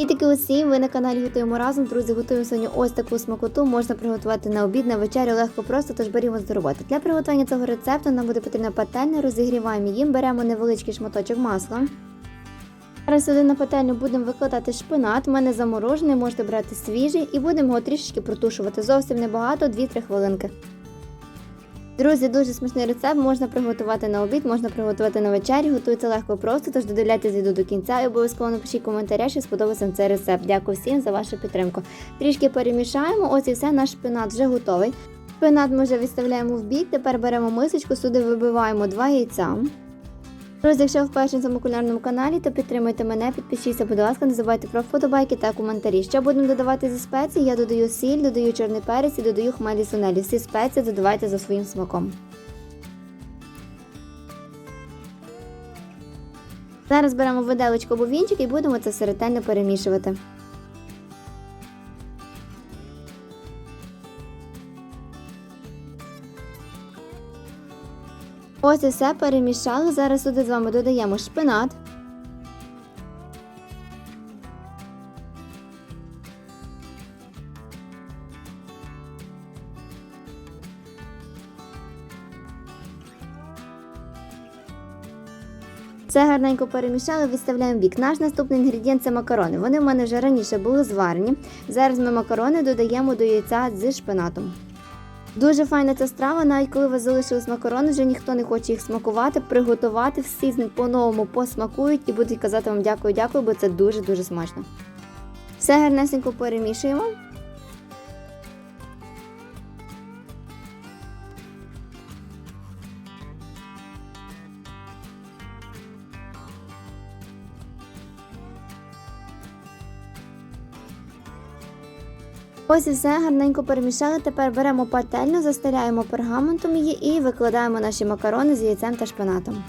І таки усім ви на каналі Готуємо разом. Друзі, готуємо сьогодні ось таку смакоту. Можна приготувати на обід, на вечерю легко просто, тож берімо до роботи. Для приготування цього рецепту нам буде потрібна пательня, розігріваємо її, беремо невеличкий шматочок масла. Зараз сюди на пательню будемо викладати шпинат. У мене заморожений, можете брати свіжий, і будемо його трішечки протушувати. Зовсім небагато, 2-3 хвилинки. Друзі, дуже смачний рецепт можна приготувати на обід, можна приготувати на вечері. Готується легко і просто, тож додивляйте відео до кінця і обов'язково напишіть коментаря, що сподобався цей рецепт. Дякую всім за вашу підтримку. Трішки перемішаємо. Ось і все, наш шпинат вже готовий. Шпинат ми вже відставляємо в бік. Тепер беремо мисочку, сюди вибиваємо два яйця. Друзі, якщо ви вперше на цьому кулінарному каналі, то підтримуйте мене, підпишіться, будь ласка, не забувайте про вподобайки та коментарі. Що будемо додавати зі спецій? Я додаю сіль, додаю чорний перець і додаю хмелі сунелі. Всі спеції додавайте за своїм смаком. Зараз беремо виделочку або вінчик і будемо це все перемішувати. Ось і все перемішали. Зараз сюди з вами додаємо шпинат. Все гарненько перемішали, відставляємо бік. Наш наступний інгредієнт це макарони. Вони в мене вже раніше були зварені. Зараз ми макарони додаємо до яйця зі шпинатом. Дуже файна ця страва, навіть коли ви залишились макарони, вже ніхто не хоче їх смакувати, приготувати, всі по-новому посмакують і будуть казати вам дякую, дякую, бо це дуже-дуже смачно. Все гарнесенько перемішуємо. Ось і все гарненько перемішали. Тепер беремо пательню, застеляємо пергаментом її і викладаємо наші макарони з яйцем та шпинатом.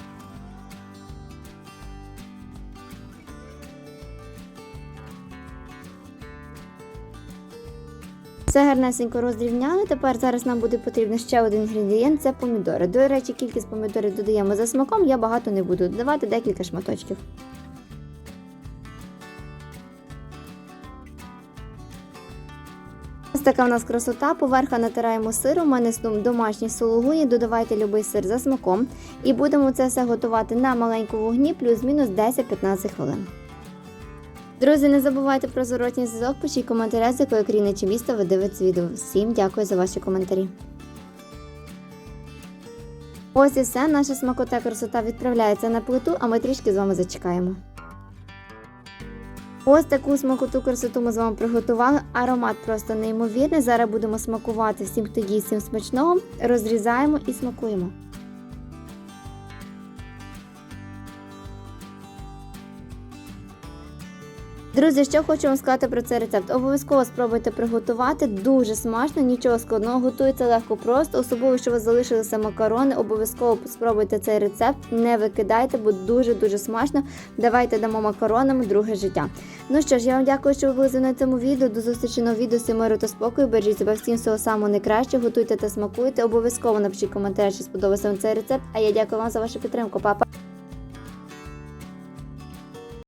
Все гарнесенько розрівняли. Тепер зараз нам буде потрібен ще один інгредієнт це помідори. До речі, кількість помідорів додаємо за смаком, я багато не буду додавати декілька шматочків. Ось така в нас красота. Поверха натираємо сиром. У мене домашні сулугуні. Додавайте любий сир за смаком. І будемо це все готувати на маленькому вогні плюс-мінус 10-15 хвилин. Друзі, не забувайте про зворотній зв'язок, пишіть коментаря, з якої країни чи міста ви дивитесь відео. Всім дякую за ваші коментарі. Ось і все, наша смакота красота відправляється на плиту, а ми трішки з вами зачекаємо. Ось таку смакоту красоту ми з вами приготували. Аромат просто неймовірний. Зараз будемо смакувати всім, хто їсть всім смачного. Розрізаємо і смакуємо. Друзі, що хочу вам сказати про цей рецепт. Обов'язково спробуйте приготувати. Дуже смачно, нічого складного, готується легко просто. Особливо, що вас залишилися макарони. Обов'язково спробуйте цей рецепт, не викидайте, бо дуже-дуже смачно. Давайте дамо макаронам друге життя. Ну що ж, я вам дякую, що ви були на цьому відео. До зустрічі на відео, всім миру та спокою. Бережіть себе всім всього самого найкращого, готуйте та смакуйте. Обов'язково напишіть коментар, що сподобався вам цей рецепт. А я дякую вам за вашу підтримку, папа.